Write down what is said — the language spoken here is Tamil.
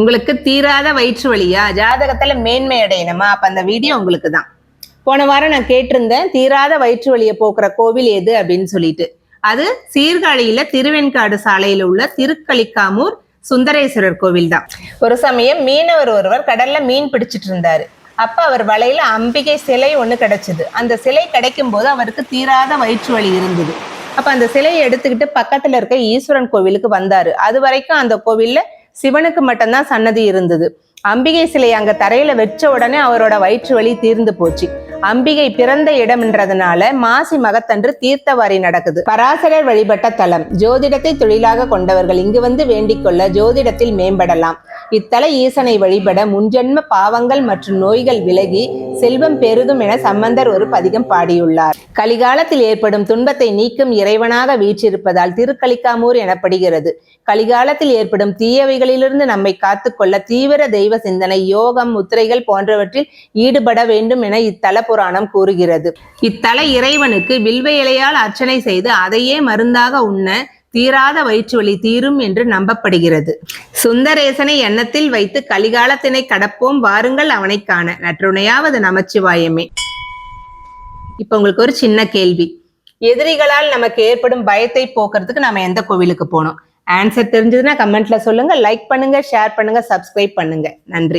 உங்களுக்கு தீராத வயிற்று வழியா ஜாதகத்துல மேன்மை அடையணுமா? அப்ப அந்த வீடியோ உங்களுக்கு தான் போன வாரம் நான் கேட்டிருந்தேன் தீராத வயிற்று வழியை போக்குற கோவில் எது அப்படின்னு சொல்லிட்டு. அது சீர்காழியில திருவெண்காடு சாலையில உள்ள திருக்களிக்காமூர் சுந்தரேஸ்வரர் கோவில் தான் ஒரு சமயம் மீனவர் ஒருவர் கடல்ல மீன் பிடிச்சிட்டு இருந்தாரு. அப்ப அவர் வலையில அம்பிகை சிலை ஒண்ணு கிடைச்சது. அந்த சிலை கிடைக்கும் போது அவருக்கு தீராத வயிற்று வலி இருந்தது. அப்ப அந்த சிலையை எடுத்துக்கிட்டு பக்கத்துல இருக்க ஈஸ்வரன் கோவிலுக்கு வந்தாரு. அது வரைக்கும் அந்த கோவில்ல சிவனுக்கு மட்டும்தான் சன்னதி இருந்தது. அம்பிகை சிலை அங்க தரையில வச்ச உடனே அவரோட வயிற்று வலி தீர்ந்து போச்சு. அம்பிகை பிறந்த இடம்ன்றதுனால மாசி மகத்தன்று தீர்த்தவாரி நடக்குது. பராசரர் வழிபட்ட தலம். ஜோதிடத்தை தொழிலாக கொண்டவர்கள் இங்கு வந்து வேண்டிக் கொள்ள ஜோதிடத்தில் மேம்படலாம். இத்தல ஈசனை வழிபட முன்ஜென்ம பாவங்கள் மற்றும் நோய்கள் விலகி செல்வம் பெருகும் என சம்பந்தர் ஒரு பதிகம் பாடியுள்ளார். கலிகாலத்தில் ஏற்படும் துன்பத்தை நீக்கும் இறைவனாக வீற்றிருப்பதால் திருக்கலிக்காமூர் எனப்படுகிறது. கலிகாலத்தில் ஏற்படும் தீயவைகளிலிருந்து நம்மை காத்துக்கொள்ள தீவிர தெய்வ சிந்தனை யோகம் முத்திரைகள் போன்றவற்றில் ஈடுபட வேண்டும் என இத்தல புராணம் கூறுகிறது. இத்தல இறைவனுக்கு வில்வ இலையால் அர்ச்சனை செய்து அதையே மருந்தாக உண்ண தீராத வயிற்று வலி தீரும் என்று நம்பப்படுகிறது. சுந்தரேசனை எண்ணத்தில் வைத்து கலிகாலத்தினை கடப்போம் வாருங்கள் அவனை காண. நற்றுணையாவது நமச்சிவாயமே. இப்ப உங்களுக்கு ஒரு சின்ன கேள்வி. எதிரிகளால் நமக்கு ஏற்படும் பயத்தை போக்குறதுக்கு நம்ம எந்த கோவிலுக்கு போனோம் ஆன்சர் தெரிஞ்சதுன்னா கமெண்ட்ல சொல்லுங்க லைக் பண்ணுங்க ஷேர் பண்ணுங்க சப்ஸ்கிரைப் பண்ணுங்க. நன்றி.